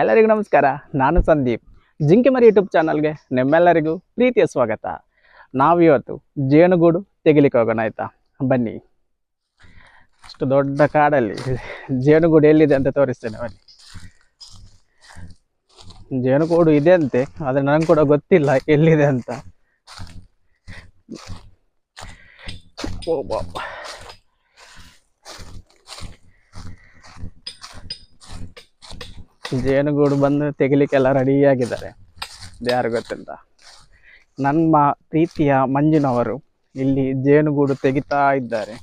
ಎಲ್ಲರಿಗೂ ನಮಸ್ಕಾರ. ನಾನು ಸಂದೀಪ್. ಜಿಂಕೆ ಮರಿ ಯೂಟ್ಯೂಬ್ ಚಾನಲ್ಗೆ ನಿಮ್ಮೆಲ್ಲರಿಗೂ ಪ್ರೀತಿಯ ಸ್ವಾಗತ. ನಾವಿವತ್ತು ಜೇನುಗೂಡು ತೆಗಿಲಿಕ್ಕೆ ಹೋಗೋಣ ಆಯ್ತಾ? ಬನ್ನಿ. ಅಷ್ಟು ದೊಡ್ಡ ಕಾಡಲ್ಲಿ ಜೇನುಗೂಡು ಎಲ್ಲಿದೆ ಅಂತ ತೋರಿಸ್ತೇನೆ, ಬನ್ನಿ. ಜೇನುಗೂಡು ಇದೆ ಅಂತೆ, ಆದರೆ ನನಗೆ ಕೂಡ ಗೊತ್ತಿಲ್ಲ ಎಲ್ಲಿದೆ ಅಂತ. ಓ ಜೇನುಗೂಡು ಬಂದು ತೆಗಿಲಿಕ್ಕೆಲ್ಲ ರೆಡಿ ಆಗಿದ್ದಾರೆ. ಯಾರು ಗೊತ್ತಿಲ್ಲ. ನಮ್ಮ ಪ್ರೀತಿಯ ಮಂಜುನವರು ಇಲ್ಲಿ ಜೇನುಗೂಡು ತೆಗಿತಾ ಇದ್ದಾರೆ.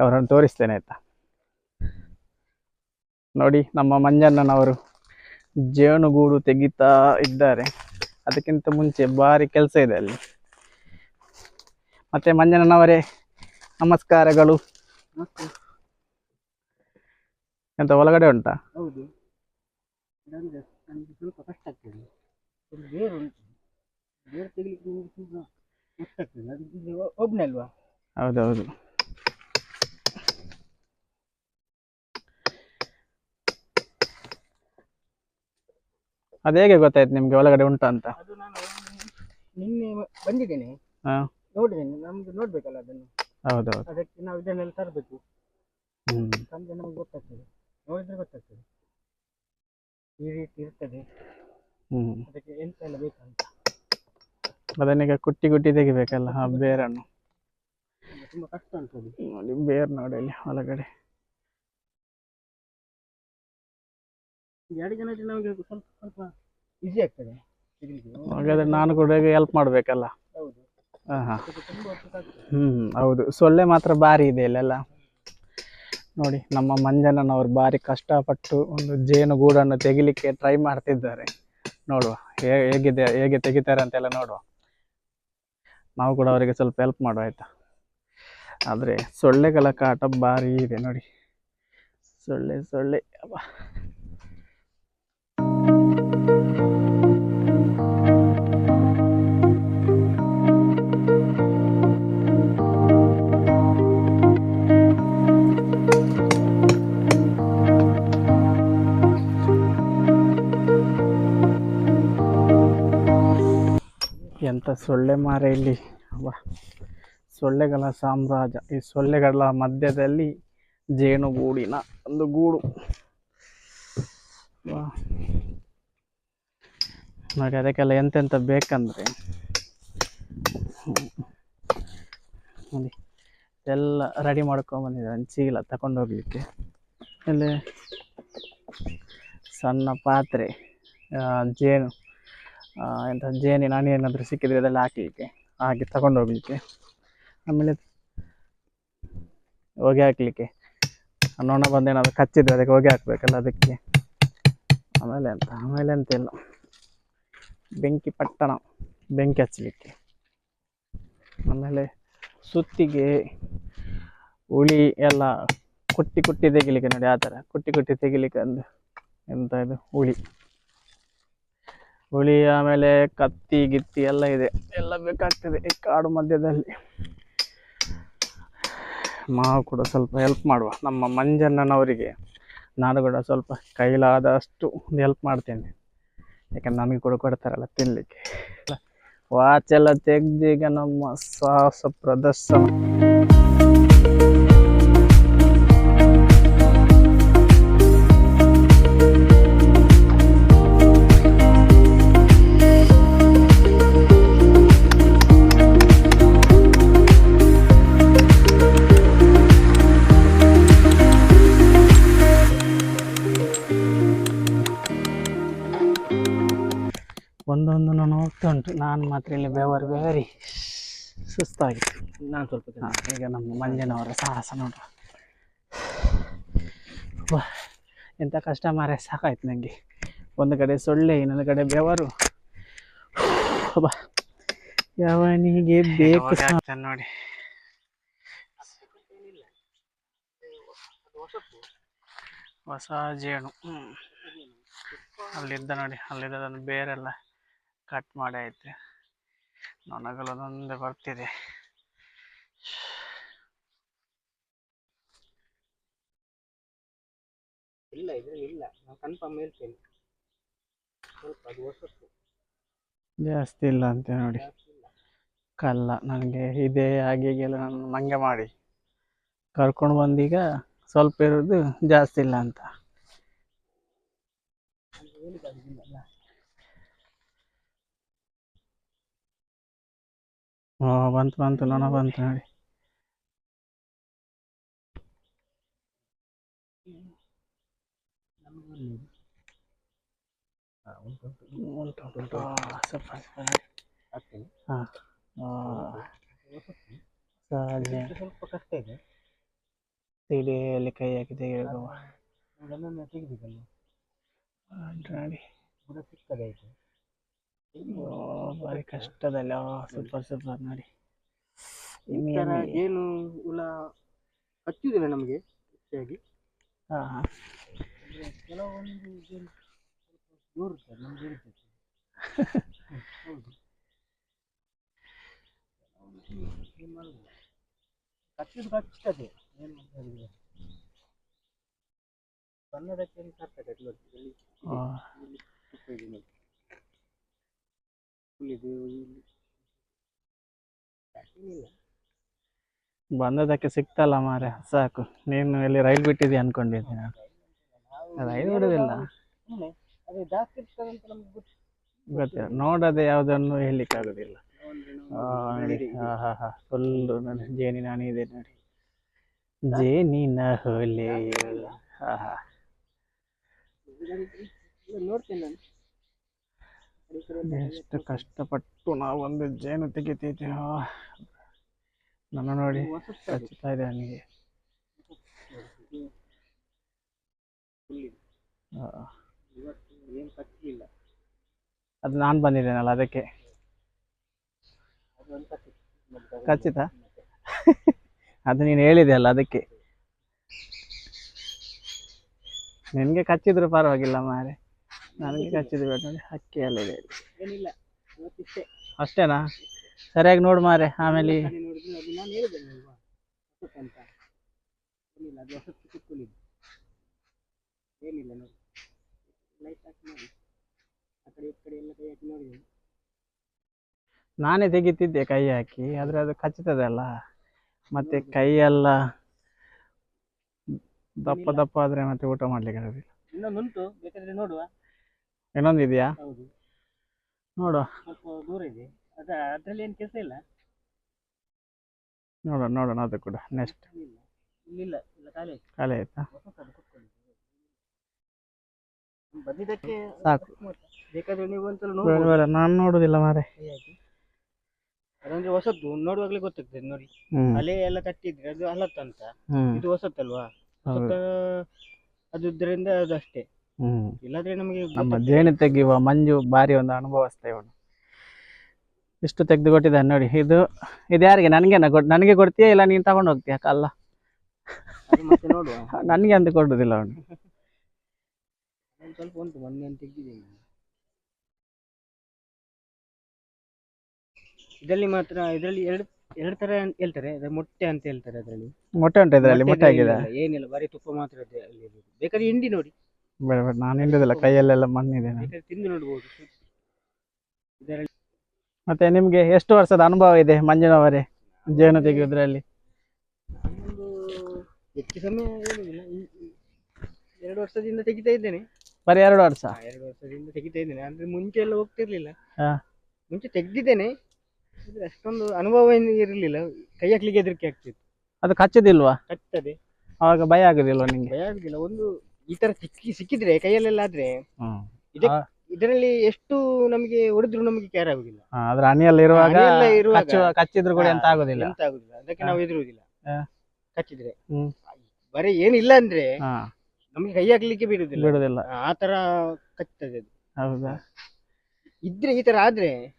ಅವರನ್ನು ತೋರಿಸ್ತೇನೆ ಆಯ್ತಾ? ನೋಡಿ ನಮ್ಮ ಮಂಜಣ್ಣನವರು ಜೇನುಗೂಡು ತೆಗಿತಾ ಇದ್ದಾರೆ. ಅದಕ್ಕಿಂತ ಮುಂಚೆ ಭಾರಿ ಕೆಲಸ ಇದೆ ಅಲ್ಲಿ. ಮತ್ತೆ ಮಂಜಣ್ಣನವರೇ ನಮಸ್ಕಾರಗಳು. ಎಂತ ಒಳಗಡೆ ಉಂಟಾ? ಹೌದು. ಇದಂದ್ರೆ ನನಗೆ ಸ್ವಲ್ಪ ಕಷ್ಟ ಆಗ್ತದೆ. ಒಂದು ಬೇರು ಉಂಟು. ಬೇರು ತೆಗಿಲಿಕ್ಕೆ ನನಗೆ ತುಂಬ ಕಷ್ಟ ಆಗ್ತದೆ. ಅದಕ್ಕೆ ಒಬ್ಬನೇ ಅಲ್ವಾ ಹೌದೌದು. ಅದು ಹೇಗೆ ಗೊತ್ತಾಯ್ತು ನಿಮ್ಗೆ ಒಳಗಡೆ ಉಂಟಾ ಅಂತ? ಅದು ನಾನು ನಿನ್ನೆ ಬಂದಿದ್ದೇನೆ. ಹಾ. ನೋಡಿದ್ದೇನೆ. ನಮ್ದು ನೋಡ್ಬೇಕಲ್ಲ ಅದನ್ನು. ಹೌದೌದು. ಅದಕ್ಕೆ ನಾವು ಇದನ್ನೆಲ್ಲ ತರಬೇಕು. ಹ್ಮ್. ತಂದ್ರೆ ನಮ್ಗೆ ಗೊತ್ತಾಗ್ತದೆ. ನೋಡಿದ್ರೆ ಗೊತ್ತಾಗ್ತದೆ. ಈ ರೀತಿ ಇರ್ತದೆ. ಅದಕ್ಕೆ ಎಂತ ಎಲ್ಲ ಬೇಕಂತ ಅದನ್ನೀಗ ಕುಟ್ಟಿ ಕುಟ್ಟಿ ತೆಗಿಬೇಕಲ್ಲ ಆ ಬೇರನ್ನು. ತುಂಬ ಕಷ್ಟ ಉಂಟು ನೋಡಿ ಬೇರ್ ನೋಡಿ ಅಲ್ಲಿ ಒಳಗಡೆ. ಎರಡು ಜನ ನಮಗೆ ಸ್ವಲ್ಪ ಸ್ವಲ್ಪ ಈಸಿ ಆಗ್ತದೆ ಹಾಗಾದ್ರೆ ನಾನು ಕೂಡ ಹೆಲ್ಪ್ ಮಾಡ್ಬೇಕಲ್ಲ? ಹೌದು. ಹಾ ಹೌದು. ಸೊಳ್ಳೆ ಮಾತ್ರ ಭಾರಿ ಇದೆ ಇಲ್ಲೆಲ್ಲ ನೋಡಿ, ನಮ್ಮ ಮಂಜಣ್ಣನವರು ಭಾರಿ ಕಷ್ಟಪಟ್ಟು ಒಂದು ಜೇನು ಗೂಡನ್ನು ತೆಗಿಲಿಕ್ಕೆ ಟ್ರೈ ಮಾಡ್ತಿದ್ದಾರೆ. ನೋಡುವ ಹೇಗಿದೆ, ಹೇಗೆ ತೆಗಿತಾರೆ ಅಂತೆಲ್ಲ ನೋಡುವ. ನಾವು ಕೂಡ ಅವರಿಗೆ ಸ್ವಲ್ಪ ಹೆಲ್ಪ್ ಮಾಡುವ, ಆಯ್ತಾ? ಆದರೆ ಸೊಳ್ಳೆಗಳ ಕಾಟ ಭಾರಿ ಇದೆ ನೋಡಿ. ಸೊಳ್ಳೆ ಸೊಳ್ಳೆ ಅಬ್ಬಾ. ಸೊಳ್ಳೆ ಮಾರೆ ಇಲ್ಲಿ ವಾ ಸೊಳ್ಳೆಗಳ ಸಾಮ್ರಾಜ್ಯ. ಈ ಸೊಳ್ಳೆಗಳ ಮಧ್ಯದಲ್ಲಿ ಜೇನುಗೂಡಿನ ಒಂದು ಗೂಡು. ನೋಡಿ, ಅದಕ್ಕೆಲ್ಲ ಎಂತೆಂತ ಬೇಕಂದ್ರೆ, ನೋಡಿ, ಎಲ್ಲ ರೆಡಿ ಮಾಡ್ಕೊಂಡ್ ಬಂದಿದ್ದಾರೆ ಚೀಲ ತಗೊಂಡು ಹೋಗ್ಲಿಕ್ಕೆ ಇಲ್ಲಿ ಸಣ್ಣ ಪಾತ್ರೆ ಜೇನು. ಆ, ಎಂತ ಜೇನಿನ ಹನಿ ಏನಾದರೂ ಸಿಕ್ಕಿದ್ರೆ ಅದೆಲ್ಲ ಹಾಕಲಿಕ್ಕೆ ಹಾಗೆ ತಗೊಂಡು ಹೋಗ್ಲಿಕ್ಕೆ. ಆಮೇಲೆ ಹೊಗೆ ಹಾಕ್ಲಿಕ್ಕೆ. ನೊಣ ಬಂದು ಏನಾದ್ರು ಕಚ್ಚಿದ್ರೆ ಅದಕ್ಕೆ ಹೊಗೆ ಹಾಕ್ಬೇಕಲ್ಲ ಅದಕ್ಕೆ. ಆಮೇಲೆ ಅಂತ ಆಮೇಲೆ ಎಂತ ಇಲ್ಲ. ಬೆಂಕಿ ಪಟ್ಟಣ ಬೆಂಕಿ ಹಚ್ಚಲಿಕ್ಕೆ ಆಮೇಲೆ ಸುತ್ತಿಗೆ ಹುಳಿ ಎಲ್ಲ ಕುಟ್ಟಿ ಕುಟ್ಟಿ ತೆಗಿಲಿಕ್ಕೆ ನೋಡಿ ಆ ಥರ. ಕುಟ್ಟಿ ಕುಟ್ಟಿ ತೆಗಿಲಿಕ್ಕೆ ಅಂದು ಎಂತ ಇದು ಹುಳಿ. ಹುಳಿ ಆಮೇಲೆ ಕತ್ತಿ, ಗಿತ್ತಿ ಎಲ್ಲ ಇದೆ. ಎಲ್ಲ ಬೇಕಾಗ್ತದೆ ಈ ಕಾಡು ಮಧ್ಯದಲ್ಲಿ. ಮಾವು ಕೂಡ ಸ್ವಲ್ಪ ಹೆಲ್ಪ್ ಮಾಡುವ. ನಮ್ಮ ಮಂಜಣ್ಣನವರಿಗೆ ನಾನು ಕೂಡ ಸ್ವಲ್ಪ ಕೈಲಾದಷ್ಟು ಹೆಲ್ಪ್ ಮಾಡ್ತೇನೆ. ಯಾಕಂದ್ರೆ ನಮಗೆ ಕೂಡ ಕೊಡ್ತಾರಲ್ಲ ತಿನ್ನಲಿಕ್ಕೆ ವಾಚೆಲ್ಲ ತೆಗ್ದೀಗ ನಮ್ಮ ಸಾಹಸ ಪ್ರದರ್ಶನ. ಉಂಟು ನಾನು ಮಾತ್ರ ಇಲ್ಲಿ ಬೆವರು ಬೆವರಿ ಸುಸ್ತಾಗಿತ್ತು. ನಾನು ಸ್ವಲ್ಪ ಈಗ ನಮ್ಮ ಮಂಜನವರ ಸಾಹಸ ನೋಡುವ ಎಂಥ ಎಂತ ಕಷ್ಟ ಮಾರೆ ಸಾಕಾಯ್ತು ನನಗೆ ಒಂದು ಕಡೆ ಸೊಳ್ಳೆ ಇನ್ನೊಂದು ಕಡೆ ಬೆವರು. ಯಾವನಿಗೆ ಬೇಕು ನೋಡಿ. ಹೊಸ ಜೇನು. ಹ್ಞೂ ಅಲ್ಲಿದ್ದ ನೋಡಿ ಅಲ್ಲಿದ್ದ ಬೇರೆಲ್ಲ. ಕಟ್ ಮಾಡಿ ಐತೆ ನೊಣಗಳು ಒಂದೊಂದೇ ಬರ್ತಿದೆ. ಇಲ್ಲ ಇದ್ರಲ್ಲಿ ಇಲ್ಲ. ನಾನು ಕನ್ಫರ್ಮ್ ಹೇಳ್ತೇನೆ. ಸ್ವಲ್ಪ ಅದು ಹೊಸತ್ತು ಜಾಸ್ತಿ ಇಲ್ಲ ಅಂತ ನೋಡಿ. ಕಲ್ಲ ನನಗೆ ಇದೇ ಹಾಗೆ ಹೀಗೆಲ್ಲ ನಾನು ನಂಗೆ ಮಾಡಿ. ಕರ್ಕೊಂಡು ಬಂದೀಗ ಸ್ವಲ್ಪ ಇರೋದು ಜಾಸ್ತಿ ಇಲ್ಲ ಅಂತ ಅಂತ ಹೇಳಿದಾಗಿಲ್ಲ ಅಲ್ಲ ಓ ಬಂತು ಬಂತು ನೊಣ ಬಂತು ನೋಡಿ ನಮ್ಗೆ ಒಳ್ಳೆಯದು ಹಾಂ ಉಂಟು ಉಂಟು ಉಂಟು ಉಂಟು ಆ, ಸ್ವಲ್ಪ ಸ್ವಲ್ಪ ಹಾಕ್ತೇನೆ ಹಾಂ ಹೊಸತ್ತು ಬಂತು ಇದು ಸ್ವಲ್ಪ ಕಷ್ಟ ಇದೆ ಸಿಡಿಯಲ್ಲಿ ಕೈ ಹಾಕಿ ತೆಗೆಯುವ ನೋಡಿ. ಸಿಕ್ಕದಾಯ್ತು ಭಾರಿ ಕಷ್ಟದಲ್ಲಿ ಸೂಪರ್ ಸೂಪರ್ ನೋಡಿ. ಈ ಥರ ಜೇನು ಹುಳ ಹಚ್ಚುವುದಿಲ್ಲ ನಮಗೆ? ಹೆಚ್ಚಾಗಿ? ಹಾಂ ಹಾಂ. ಕೆಲವೊಂದು ಜೋರು ಇರ್ತದೆ ನಮ್ಗೆ ಇರ್ತದೆ. ಹೌದು. ಏನ್ ಕಚ್ತದೆ ಏನು ಮಾಡೋದಿಲ್ಲ ಸಣ್ಣದಕ್ಕೆ ಸಾರ್ತದೆ ಅದು ನೋಡಿ. ಇಲ್ಲಿ ಓ ಇಲ್ಲಿ ತುಪ್ಪ ಇದೆ ನೋಡಿ ಹುಲ್ಲಿದು ಇಲ್ಲಿ ಏನಿಲ್ಲ ಬಂದದಕ್ಕೆ ಸಿಕ್ತಲ್ಲ ಮಾರೆ ಸಾಕು ನೀನು ಎಲ್ಲಿ ರೈಲ್ ಬಿಟ್ಟಿದ್ಯಾ ಅನ್ಕೊಂಡಿದ್ದೆ ರೈಲ್ ಬಿಡುದಿಲ್ಲ ಗೊತ್ತಿಲ್ಲ ನೋಡದೆ ಯಾವುದನ್ನು ಹೇಳಲಿಕ್ಕಾಗೋದಿಲ್ಲ ಫುಲ್ಲು ನನ್ನ ಜೇನಿನ ಹನಿ ಇದೆ ನೋಡಿ ಜೇನಿನ ಹೋಲಿ ಹಾ ಹಾ ನೋಡ್ತೇನೆ ನಾನು ಎಷ್ಟು ಕಷ್ಟಪಟ್ಟು ನಾವು ಒಂದು ಜೇನು ತೆಗಿತೀವಿ ನನ್ನ ನೋಡಿ. ಹಚ್ಚುತ್ತಾ ಇದೆ ನನಗೆ. ಅದು ನಾನು ಬಂದಿದ್ದೇನಲ್ಲ ಅದಕ್ಕೆ. ಕಚ್ಚಿತಾ? ಅದು ನೀನು ಹೇಳಿದೆ ಅಲ್ಲ ಅದಕ್ಕೆ. ನಿನ್ಗೆ ಕಚ್ಚಿದ್ರು ಪರವಾಗಿಲ್ಲ ಮಾರೆ. ನನಗೆ ಕಚ್ಚಿದ ಬೇಡ ನೋಡಿ ಹಕ್ಕಿ ಎಲ್ಲ ಇದೆ. ಅಷ್ಟೇನಾ? ಸರಿಯಾಗಿ ನೋಡು ಮಾರೆ ಆಮೇಲೆ ಏನಿಲ್ಲ ನೋಡಿ. ಲೈಟ್ ಹಾಕಿ ನೋಡಿ. ಆ ಕಡೆ ಈ ಕಡೆ ಎಲ್ಲ ಕೈ ಹಾಕಿ ನೋಡಿದೆ ನಾನೇ ತೆಗಿತಿದ್ದೆ ಕೈ ಹಾಕಿ ಆದ್ರೆ ಅದು ಕಚ್ಚುತ್ತದೆ ಅಲ್ಲ. ಮತ್ತೆ ಕೈಯೆಲ್ಲ ದಪ್ಪ ದಪ್ಪ ಆದ್ರೆ ಮತ್ತೆ ಊಟ ಮಾಡ್ಲಿಕ್ಕೆ ಆಗೋದಿಲ್ಲ. ಇನ್ನೊಂದುಂಟು ಬೇಕಾದ್ರೆ ನೋಡುವ. ಇನ್ನೊಂದು ಇದೆಯಾ? ಹೌದು. ನೋಡುವ ಸ್ವಲ್ಪ ದೂರ ಇದೆ. ಅದ ಅದರಲ್ಲಿ ಏನು ಕೆಲಸ ಇಲ್ಲ? ನೋಡೋಣ ನೋಡೋಣ ಅದು ಕೂಡ. ನೆಕ್ಸ್ಟ್ ಇಲ್ಲ. ಇಲ್ಲಿಲ್ಲ ಇಲ್ಲ ಖಾಲಿ ಆಯ್ತು. ಖಾಲಿ ಬಂದಿದ್ದಕ್ಕೆ ಸಾಕು. ಬೇಕಾದ್ರೆ ನೀವು ಒಂದ್ಸಲ ಬೇಡ ನೋಡ್ಬೋದು. ಬೇಡ ನಾನು ನೋಡುದಿಲ್ಲ ಮಾರೆ. ಅದಂದ್ರೆ ಹೊಸದ್ದು ನೋಡುವಾಗಲೇ ಗೊತ್ತಾಗ್ತದೆ ನೋಡಿ. ಹ್ಮ್. ಅಲೆ ಎಲ್ಲ ಕಟ್ಟಿದ್ರೆ ಅದು ಅಲತ್ತಂತ. ಹ್ಮ್. ಇದು ಹೊಸತ್ತಲ್ವಾ. ಅದಷ್ಟೇ ಅದುದ್ರಿಂದ ಅದು ಅಷ್ಟೇ. ಹ್ಮ್. ಇಲ್ಲಾದ್ರೆ ನಮಗೆ ನಮ್ಮ ಜೇನು ತೆಗೆಯುವ ಮಂಜು ಬಾರಿ ಒಂದು ಅನುಭವಿಸ್ತಾ ಇವನು ಇಷ್ಟು ತೆಗೆದು ಕೊಟ್ಟಿದ್ದಾನೆ ನೋಡಿ ಇದು ಇದು ಯಾರಿಗೆ? ನನಗೆ ನನಗೆ ಕೊಡ್ತೀಯಾ ಇಲ್ಲ ನೀನು ತಗೊಂಡು ಹೋಗ್ತೀಯ ಕಲ್ಲ? ನೋಡುವ. ನನಗೆ ಅಂತ ಕೊಡುದಿಲ್ಲ ಅವನು. ಸ್ವಲ್ಪ ಉಂಟು ಮೊನ್ನೆ ಅಂತ ತೆಗ್ದಿದ್ದೇನೆ. ಇದರಲ್ಲಿ ಮಾತ್ರ ಇದರಲ್ಲಿ ಎರಡು ಎರಡು ತರ ಹೇಳ್ತಾರೆ ಮೊಟ್ಟೆ ಅಂತ ಹೇಳ್ತಾರೆ ಅದರಲ್ಲಿ. ಮೊಟ್ಟೆ ಉಂಟು ಇದರಲ್ಲಿ? ಮೊಟ್ಟೆ ಆಗಿದೆ ಏನಿಲ್ಲ ಬರೀ ತುಪ್ಪ ಮಾತ್ರ. ಬೇಕಾದ್ರೆ ಹಿಂಡಿ ನೋಡಿ. ಬೇಡ ಬೇಡ. ನಾನು ಹಿಂಡುದಿಲ್ಲ ಕೈಯಲ್ಲೆಲ್ಲ ಮಣ್ಣಿದೆ. ಬೇಕಾದ್ರೆ ತಿಂದು ನೋಡ್ಬೋದು. ಇದರಲ್ಲಿ ಮತ್ತೆ ನಿಮ್ಗೆ ಎಷ್ಟು ವರ್ಷದ ಅನುಭವ ಇದೆ ಮಂಜುನವರೇ ಜೇನು ತೆಗೆಯುವುದ್ರಲ್ಲಿ? ಒಂದು ಹೆಚ್ಚು ಸಮಯ ಏನಿಲ್ಲ. ಈ- ಈ ಎರಡು ವರ್ಷದಿಂದ ತೆಗಿತಾ ಇದ್ದೇನೆ. ಬರೀ ಎರಡು ವರ್ಷ? ಹಾ, ಎರಡು ವರ್ಷದಿಂದ ತೆಗಿತಾ ಇದ್ದೇನೆ. ಅಂದ್ರೆ ಮುಂಚೆ ಎಲ್ಲ ಹೋಗ್ತಿರ್ಲಿಲ್ಲ. ಹಾ. ಮುಂಚೆ ತೆಗ್ದಿದ್ದೇನೆ. ಆದ್ರೆ ಅಷ್ಟೊಂದು ಅನುಭವ ಏನು ಇರಲಿಲ್ಲ. ಕೈ ಹಾಕ್ಲಿಕ್ಕೆ ಹೆದರಿಕೆ ಆಗ್ತಿತ್ತು. ಅದು ಕಚ್ಚದಿಲ್ವಾ? ಕಟ್ತದೆ ಅವಾಗ ಭಯ ಆಗುದಿಲ್ವಾ ನಿಂಗೆ ಭಯ ಆಗುದಿಲ್ಲ. ಒಂದು ಈ ತರ ಸಿಕ್ಕಿ ಸಿಕ್ಕಿದ್ರೆ ಕೈಯಲ್ಲೆಲ್ಲ ಆದ್ರೆ ಹ್ಮ್. ಇದಕ್ಕೆ- ಆ, ಇದರಲ್ಲಿ ಎಷ್ಟು ನಮಗೆ ಹೊಡೆದ್ರು ನಮಗೆ ಕೇರ್ ಆಗುದಿಲ್ಲ. ಆದ್ರೆ ಅದ್ರ ಹನಿಯಲ್ಲಿ ಇರುವಾಗ ಹನಿಯೆಲ್ಲ ಇರುವಾಗ ಕಚ್ಚುವ ಕಚ್ಚಿದ್ರು ಕೂಡ ಎಂತ ಆಗುದಿಲ್ಲ. ಎಂತ ಆಗುದಿಲ್ಲ. ಅದಕ್ಕೆ ನಾವು ಹೆದರುವುದಿಲ್ಲ. ಹಾ. ಕಚ್ಚಿದ್ರೆ. ಹ್ಮ್. ಬರೀ ಏನಿಲ್ಲ ಅಂದ್ರೆ ನಮ್ಗೆ ನಮಗೆ ಕೈ ಹಾಕ್ಲಿಕ್ಕೆ ಬಿಡುದಿಲ್ಲ. ಬಿಡುದಿಲ್ಲ. ಆ ತರ ಕಚ್ತದೆ ಅದು. ಹೌದಾ? ಇದ್ರೆ ಈ ತರ ಆದ್ರೆ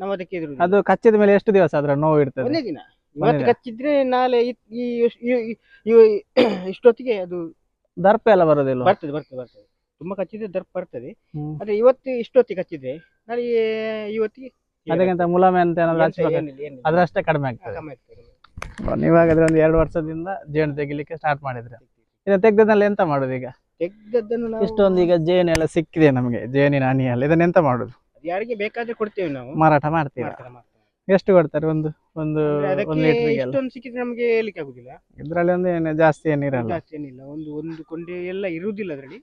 ನಾವು ಅದಕ್ಕೆ ಎದುರುದಿಲ್ಲ ಅದು ಕಚ್ಚಿದ ಮೇಲೆ ಎಷ್ಟು ದಿವಸ ಅದ್ರ ನೋವು ಇರ್ತದೆ? ಒಂದೇ ದಿನ. ಇವತ್ತು. ಕಚ್ಚಿದ್ರೆ ನಾಳೆ ಇ- ಈ ಈ- ಈ- ಈ- ಇಷ್ಟೊತ್ತಿಗೆ ಅದು ದರ್ಪ ಎಲ್ಲ ಬರೋದಿಲ್ಲ ಬರ್ತದೆ ಬರ್ತದೆ ಬರ್ತದೆ. ತುಂಬಾ ಕಚ್ಚಿದ್ರೆ ದರ್ಪ ಬರ್ತದೆ. ಅದೇ ಆದ್ರೆ ಇವತ್ತು ಇಷ್ಟೊತ್ತಿಗೆ ಕಚ್ಚಿದ್ರೆ ನಾಳೆ ಇವತ್ತಿಗೆ ಅದಕ್ಕಿಂತ ಮುಲಾಮೆ ಅಂತ ಏನಾದ್ರು ಹಚ್ಬೇಕು. ಅದ್ರಷ್ಟೇ ಕಡಿಮೆ ಆಗ್ತದೆ. ಕಮ್ಮಿ ಆಗ್ತದೆ, ಕಮ್ಮಿ ಆಗ್ತದೆ. ನೀವು ಹಾಗಾದ್ರೆ ಒಂದು ಎರಡು ವರ್ಷದಿಂದ ಜೇನು ತೆಗಿಲಿಕ್ಕೆ ಸ್ಟಾರ್ಟ್ ಮಾಡಿದ್ರೆ. ಇದು ತೆಗ್ದಲ್ಲಿ ಎಂತ ಮಾಡುದು ಈಗ? ತೆಗ್ದದ್ದನ್ನು ನಾವು ಇಷ್ಟೊಂದು ಈಗ ಜೇನೆಲ್ಲ ಸಿಕ್ಕಿದೆ ನಮಗೆ ಜೇನಿನ ಹನಿಯಲ್ಲಿ ಇದನ್ನ ಎಂತ ಮಾಡುದು? ಅದು ಯಾರಿಗೆ ಬೇಕಾದ್ರೆ ಕೊಡ್ತೇವೆ ನಾವು. ಮಾರಾಟ ಮಾಡ್ತೀವಿ ಮಾಡ್ತಾರೆ. ಎಷ್ಟು ಕೊಡ್ತಾರೆ ಒಂದು ಒಂದು ಒಂದು ಗೆ ಲೀಟರ್ಗೆಲ್ಲ ಇಷ್ಟೊಂದು ಸಿಕ್ಕಿದ್ರೆ ನಮಗೆ ಹೇಳಿಕ್ಕೆ ಆಗುದಿಲ್ಲ. ಇದ್ರಲ್ಲಿ ಒಂದು ಏನು ಜಾಸ್ತಿ ಏನಿರಲ್ಲ. ಜಾಸ್ತಿ ಏನಿಲ್ಲ. ಒಂದು ಒಂದು ಕೊಂಡೆ ಎಲ್ಲ ಇರುವುದಿಲ್ಲ ಅದರಲ್ಲಿ.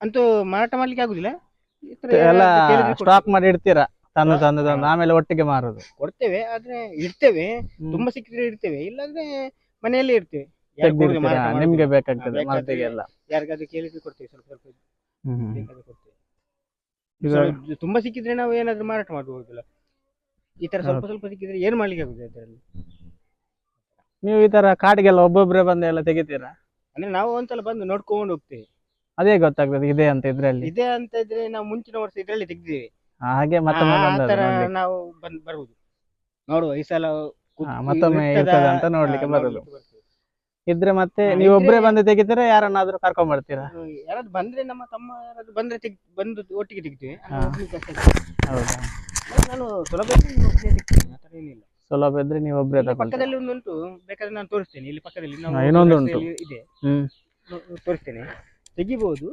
ಅಂತೂ ಮಾರಾಟ ಮಾಡ್ಲಿಕ್ಕೆ ಆಗುದಿಲ್ಲ. ಈ ತರ ಎಲ್ಲ ಸ್ಟಾಕ್ ಮಾಡಿ ಇಡ್ತೀರಾ? ತಂದು ತಂದು ತಂದು. ಆಮೇಲೆ ಒಟ್ಟಿಗೆ ಮಾರೋದು. ಕೊಡ್ತೇವೆ ಆದ್ರೆ ಇಡ್ತೇವೆ. ಹ್ಮ್. ತುಂಬಾ ಸಿಕ್ಕಿದ್ರೆ ಇಡ್ತೇವೆ. ಇಲ್ಲಾಂದ್ರೆ ಮನೆಯಲ್ಲೇ ಇರ್ತೇವೆ ಯಾರು ಕೊಡುದು ತೆಗ್ದಿರ್ತೀರಾ? ಮಾರಾಟ ಮಾಡುದಿಲ್ಲ. ನಿಮ್ಗೆ ಬೇಕಾಗ್ತದೆ ಬೇಕಾದ್ರೆ ಮಲ್ತಿಗೆಲ್ಲ ಯಾರಿಗಾದ್ರೂ ಕೇಳಿದ್ರೆ ಕೊಡ್ತೇವೆ. ಸ್ವಲ್ಪ ಸ್ವಲ್ಪ ಹ್ಮ್. ಬೇಕಾದ್ರೆ ಕೊಡ್ತೇವೆ. ಇದು ತುಂಬಾ ಸಿಕ್ಕಿದ್ರೆ ನಾವು ಏನಾದ್ರು ಮಾರಾಟ ಮಾಡಬಹುದಿಲ್ಲ ಈ ತರ ಸ್ವಲ್ಪ ಸ್ವಲ್ಪ ಸಿಕ್ಕಿದ್ರೆ ಏನ್ ಮಾಡ್ಲಿಕ್ಕೆ ಆಗುದಿಲ್ಲ ಅದರಲ್ಲಿ ನೀವು ಈ ತರ ಕಾಡಿಗೆಲ್ಲ ಒಬ್ಬೊಬ್ರೆ ಬಂದು ಎಲ್ಲ ತೆಗಿತೀರಾ? ಅಂದ್ರೆ ನಾವು ಒಂದ್ಸಲ ಬಂದು ನೋಡ್ಕೊಂಡು ಹೋಗ್ತೇವೆ. ಅದೇ ಗೊತ್ತಾಗ್ತದೆ ಇದೆ ಅಂತ ಇದ್ರಲ್ಲಿ. ಇದೆ ಅಂತ ಇದ್ರೆ ನಾವು ಮುಂಚಿನ ವರ್ಷ ಇದ್ರಲ್ಲಿ ತೆಗ್ದಿವಿ ಹಾಗೆ ಮತ್ತೊಮ್ಮೆ ಆ- ಆ ಬಂದದ್ದು ತರ ನೋಡ್ಲಿಕ್ಕೆ. ನಾವು ಬಂದ್ ಬರುವುದು ನೋಡುವ ಈ ಸಲ ಹಾ, ಮತ್ತೊಮ್ಮೆ ಇರ್ತದ- ಅಂತ ನೋಡ್ಲಿಕ್ಕೆ ಬರುದು. ನೋಡ್ಲಿಕ್ಕೆ ಬರ್ತದೆ. ಇದ್ರೆ ಮತ್ತೆ ನೀವೊಬ್ರೇ ನೀವು ಒಬ್ರೇ ಇದ್ರೆ- ಬಂದು ತೆಗಿತೀರಾ ಯಾರನ್ನಾದ್ರೂ ಕರ್ಕೊಂಡ್ ಬರ್ತೀರಾ? ಯಾರಾದ್ರೂ ಬಂದ್ರೆ ನಮ್ಮ ತಮ್ಮ ಯಾರಾದ್ರೂ ಬಂದ್ರೆ ತೆಗ್ ಬಂದು ಒಟ್ಟಿಗೆ ತೆಗಿತೀವಿ. ಹೌದಾ? ನಾನು ಸುಲಭ ಇದ್ರೆ ನಾನು ಒಬ್ನೇ ತೆಗಿತೀನಿ, ಆ ತರ ಏನಿಲ್ಲ. ಸುಲಭ ಇದ್ರೆ ನೀವು ಒಬ್ರೇ ಇಲ್ಲಿ ತಗೊಳ್ತೀರಾ ಪಕ್ಕದಲ್ಲಿ ಒಂದು ಉಂಟು ಬೇಕಾದ್ರೆ ನಾನು ತೋರಿಸ್ತೇನೆ. ಇಲ್ಲಿ ಪಕ್ಕದಲ್ಲಿ ಹಾ, ಇನ್ನೊಂದು ಉಂಟು. ರಸ್ತೆಯಲ್ಲಿ ಇದೆ. ಹ್ಮ್. ನೋ- ತೋರಿಸ್ತೇನೆ. ತೆಗಿಬಹುದು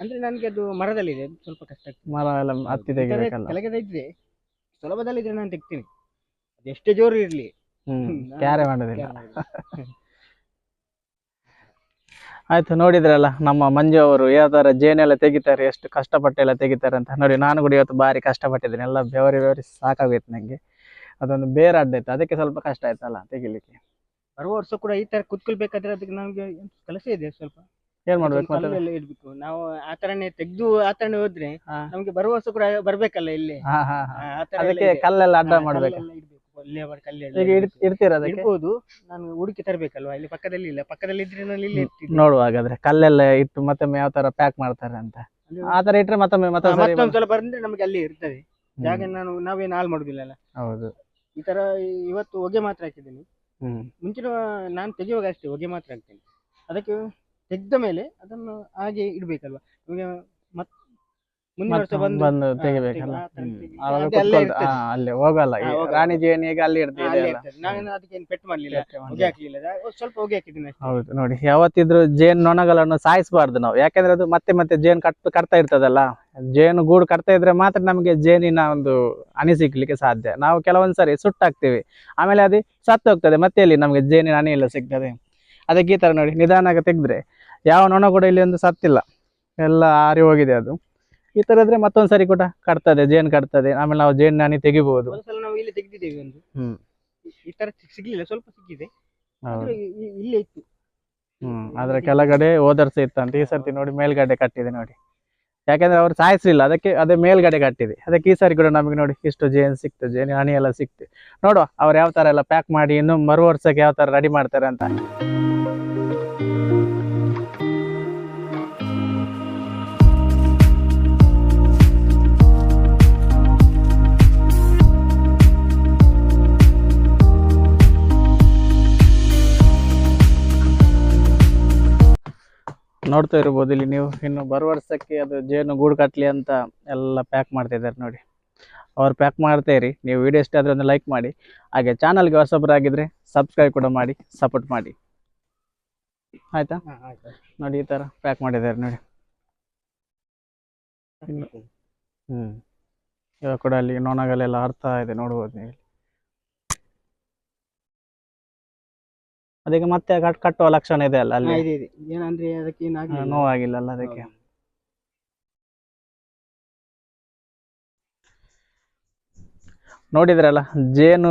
ಅಂದ್ರೆ ನನಗೆ ಅದು ಮರದಲ್ಲಿದೆ ಸ್ವಲ್ಪ ಕಷ್ಟ ಆಗ್ತದೆ. ಮರ ಎಲ್ಲ ಹತ್ತಿ ಈ ತೆಗಿಬೇಕಲ್ಲ. ಕೆಳಗಡೆ ಇದ್ರೆ ಸುಲಭದಲ್ಲಿದ್ರೆ ನಾನು ತೆಗ್ತೀನಿ. ಎಷ್ಟೇ ಜೋರು ಇರ್ಲಿ. ಹ್ಮ್. ಕ್ಯಾರೆ ಮಾಡುದಿಲ್ಲ. ಆಯ್ತು ನೋಡಿದ್ರಲ್ಲ ನಮ್ಮ ಮಂಜು ಅವರು ಯಾವ ತರ ಜೇನೆಲ್ಲ ತೆಗಿತಾರೆ ಎಷ್ಟು ಕಷ್ಟಪಟ್ಟೆಲ್ಲ ತೆಗಿತಾರೆ ಅಂತ. ನೋಡಿ ನಾನು ಕೂಡ ಇವತ್ತು ಭಾರಿ ಕಷ್ಟಪಟ್ಟಿದ್ದೀನಿ. ಎಲ್ಲ ಬೆವರಿ ಬೆವರಿ ಸಾಕಾಗೋಯ್ತು ನಂಗೆ. ಅದೊಂದು ಬೇರೆ ಅಡ್ಡಾಯ್ತು ಅದಕ್ಕೆ ಸ್ವಲ್ಪ ಕಷ್ಟ ಆಯ್ತಲ್ಲ ತೆಗಿಲಿಕ್ಕೆ. ಬರುವ ವರ್ಷ ಕೂಡ ಈ ತರ ಕುತ್ಕೊಳ್ಬೇಕಾದ್ರೆ ಅದಕ್ಕೆ ನಮ್ಗೆ ಕೆಲಸ ಇದೆ ಸ್ವಲ್ಪ. ಏನ್ ಮಾಡ್ಬೇಕು ಮತ್ತೆ? ಕಲ್ಲೆಲ್ಲ ಇಡ್ಬೇಕು. ನಾವು ಆ ತರನೇ ತೆಗ್ದು ಆ ತರನೇ ಹೋದ್ರೆ ಹಾ. ನಮ್ಗೆ ಬರುವ ವರ್ಷ ಕೂಡ ಬರ್ಬೇಕಲ್ಲ ಇಲ್ಲಿ. ಹಾ ಹಾ ಹಾ. ಆ, ಆ ತರ ಎಲ್ಲ ಅದಕ್ಕೆ ಇದೆ. ಕಲ್ಲೆಲ್ಲ ಅಡ್ಡ ಹಾ, ಮಾಡ್ಬೇಕು. ಕಲ್ಲೆಲ್ಲ ಇಡ್ಬೇಕು. ಒಳ್ಳೆ ಬರ್- ಕಲ್ಲೆಲ್ಲ ಈಗ ಇಡ್ತೀರಾ ಅದಕ್ಕೆ? ಇಡ್ಬೋದು ನಾನು ಹುಡುಕಿ ತರಬೇಕಲ್ವಾ? ಇಲ್ಲಿ ಪಕ್ಕದಲ್ಲಿ ಇಲ್ಲ. ಪಕ್ಕದಲ್ಲಿ ಇದ್ರೆ ನಾನು ಇಲ್ಲಿ. ನೋಡುವ ಹಾಗಾದ್ರೆ. ಕಲ್ಲೆಲ್ಲ ಇಟ್ಟು ಮತ್ತೊಮ್ಮೆ ಯಾವ ತರ ಪ್ಯಾಕ್ ಮಾಡ್ತಾರೆ ಅಂತ. ಆತರ ಆ ತರ ಇಟ್ರೆ ಮತ್ತೊಮ್ಮೆ ಮತ್ತೊಂದು ಸಲ ಬಂದ್ರೆ ನಮ್ಗೆ ಅಲ್ಲಿ ಇರ್ತದೆ. ಜಾಗ ನಾನು ನಾವೇನು ಹಾಳು ಮಾಡುದಿಲ್ಲಲ್ಲ. ಹೌದು. ಈ ತರ ಇವತ್ತು ಹೊಗೆ ಮಾತ್ರ ಹಾಕಿದ್ದೀನಿ. ಮುಂಚಿನ ನಾನು ತೆಗೆಯುವಾಗ ಅಷ್ಟೇ ಹೊಗೆ ಮಾತ್ರ ಹಾಕ್ತೇನೆ. ಅದಕ್ಕೆ ತೆಗೆದ ಮೇಲೆ ಅದನ್ನು ಹಾಗೆ ಇಡ್ಬೇಕಲ್ವಾ? ಮತ್ ಮುಂದಿನ ವರ್ಷ ಬಂದು ಬಂದು ತೆಗಿಬೇಕಲ್ಲ? ಹಾ, ಅಲ್ಲೇ ಹೋಗಲ್ಲ. ಈ. ರಾಣಿ ಜೇನಿಗೆ ಅಲ್ಲಿ ಇರ್ತದೆ ಅಲ್ಲೇ ಇದೆಲ್ಲ. ಇರ್ತದೆ. ನಾನು ಅದಕ್ಕೇನು ಪೆಟ್ಟು ಮಾಡ್ಲಿಲ್ಲ. ಗಟ್ಟಿ ಹೊಗೆ ಹಾಕ್ಲಿಲ್ಲ. ಅದು ಸ್ವಲ್ಪ ಹೊಗೆ ಹಾಕಿದ್ದೀನಿ ಅಷ್ಟೇ. ಹೌದು ನೋಡಿ ಯಾವತ್ತಿದ್ರು ಜೇನು ನೊಣಗಳನ್ನು ಸಾಯಿಸಬಾರ್ದು ನಾವು. ಯಾಕಂದ್ರೆ ಅದು ಮತ್ತೆ ಮತ್ತೆ ಜೇನು ಕಟ್ ಕಟ್ತಾ ಇರ್ತದಲ್ಲ? ಜೇನು ಗೂಡು ಕಟ್ತಾ ಇದ್ರೆ ಮಾತ್ರ ನಮಗೆ ಜೇನಿನ ಒಂದು ಹನಿ ಸಿಗ್ಲಿಕ್ಕೆ ಸಾಧ್ಯ. ನಾವು ಕೆಲವೊಂದ್ಸರಿ ಸುಟ್ಟಾಕ್ತಿವಿ. ಆಮೇಲೆ ಅದು ಸತ್ತು ಹೋಗ್ತದೆ. ಮತ್ತೆ ಎಲ್ಲಿ ನಮಗೆ ಜೇನಿನ ಹನಿ ಎಲ್ಲ ಸಿಗ್ತದೆ? ಅದಕ್ಕೆ ಈ ತರ ನೋಡಿ ನಿಧಾನಾಗ ತೆಗೆದ್ರೆ. ಯಾವ ನೊಣ ಕೂಡ ಇಲ್ಲಿ ಒಂದು ಸತ್ತಿಲ್ಲ. ಎಲ್ಲ ಆರಿ ಹೋಗಿದೆ ಅದು. ಈ ತರ ಇದ್ರೆ ಮತ್ತೊಂದ್ ಸರಿ ಕೂಡ ಕಟ್ತದೆ ಜೇನ್ ಕಟ್ತದೆ. ಆಮೇಲೆ ನಾವು ಜೇನ್ ನಾನಿ ತೆಗಿಬಹುದು ಒಂದ್ಸಲ ನಾವು ಇಲ್ಲಿ ತೆಗೆದಿದ್ದೇವೆ ಒಂದು. ಹ್ಮ್. ಈ- ಈ ತರ ಸಿಗ್ಲಿಲ್ಲ ಸ್ವಲ್ಪ ಸಿಕ್ಕಿದೆ. ಆದ್ರೆ ಇ- ಇ- ಇಲ್ಲೇ ಇತ್ತು. ಹ್ಮ್ ಅದ್ರ ಕೆಳಗಡೆ ಓದರ್ಸ ಇತ್ತಂತ ಈ ಸರ್ತಿ ನೋಡಿ ಮೇಲ್ಗಡೆ ಕಟ್ಟಿದೆ ನೋಡಿ. ಯಾಕಂದ್ರೆ ಅವ್ರು ಸಾಯಿಸ್ಲಿಲ್ಲ ಅದಕ್ಕೆ ಅದೇ ಮೇಲ್ಗಡೆ ಕಟ್ಟಿದೆ. ಅದಕ್ಕೆ ಈ ಸಾರಿ ಕೂಡ ನಮಗೆ ನೋಡಿ ಇಷ್ಟು ಜೇನು ಸಿಕ್ತು ಜೇನು ಹನಿ ಎಲ್ಲ ಸಿಕ್ತು. ನೋಡುವ ಅವ್ರು ಯಾವ ತರ ಎಲ್ಲ ಪ್ಯಾಕ್ ಮಾಡಿ ಇನ್ನು ಮರು ವರ್ಷಕ್ಕೆ ಯಾವ ತರ ರೆಡಿ ಮಾಡ್ತಾರೆ ಅಂತ. ನೋಡ್ತಾ ಇರ್ಬೋದು. ಇಲ್ಲಿ ನೀವು ಇನ್ನು ಬರುವ ವರ್ಷಕ್ಕೆ ಅದು ಜೇನು ಗೂಡು ಕಟ್ಟಲಿ ಅಂತ ಎಲ್ಲ ಪ್ಯಾಕ್ ಮಾಡ್ತಾ ಇದ್ದಾರೆ ನೋಡಿ. ಅವ್ರು ಪ್ಯಾಕ್ ಮಾಡ್ತಾ ಇರಿ. ನೀವು ವಿಡಿಯೋ ಇಷ್ಟ ಆದರೆ ಒಂದು ಲೈಕ್ ಮಾಡಿ. ಹಾಗೆ ಚಾನಲ್ಗೆ ಹೊಸಬರಾಗಿದ್ರೆ ಸಬ್ಸ್ಕ್ರೈಬ್ ಕೂಡ ಮಾಡಿ ಸಪೋರ್ಟ್ ಮಾಡಿ. ಆಯ್ತಾ. ನೋಡಿ ಈ ಥರ ಪ್ಯಾಕ್ ಮಾಡಿದ್ದಾರೆ ನೋಡಿ. ಹ್ಞೂ ಹ್ಮ್. ಇವಾಗ ಕೂಡ ಅಲ್ಲಿ ನೊಣಗಳೆಲ್ಲ ಅರ್ಥ ಇದೆ ನೋಡ್ಬೋದು ನೀವು ಅದಕ್ಕೆ ಮತ್ತೆ ಕಟ್ ಕಟ್ಟುವ ಲಕ್ಷಣ ಇದೆ ಅಲ್ಲ ಅಲ್ಲಿ? ಇದೆ ಇದೆ. ಏನಂದ್ರೆ ಅದಕ್ಕೆ ನೋವಾಗಿಲ್ಲ ಅಲ್ಲ ಅದಕ್ಕೆ. ನೋಡಿದ್ರಲ್ಲ ಜೇನು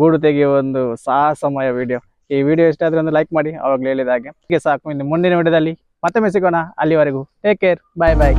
ಗೂಡು ತೆಗೆಯುವ ಒಂದು ಸಾಹಸಮಯ ವಿಡಿಯೋ ಈ ವಿಡಿಯೋ ಇಷ್ಟ ಆದ್ರೆ ಒಂದು ಲೈಕ್ ಮಾಡಿ ಅವಾಗಲೇ ಹೇಳಿದ ಹಾಗೆ. ಹೀಗೆ ಸಾಕು ಇನ್ನು ಮುಂದಿನ ವಿಡಿಯೋದಲ್ಲಿ ಮತ್ತೊಮ್ಮೆ ಸಿಗೋಣ. ಅಲ್ಲಿವರೆಗೂ ಟೇಕ್ ಕೇರ್ ಬಾಯ್ ಬಾಯ್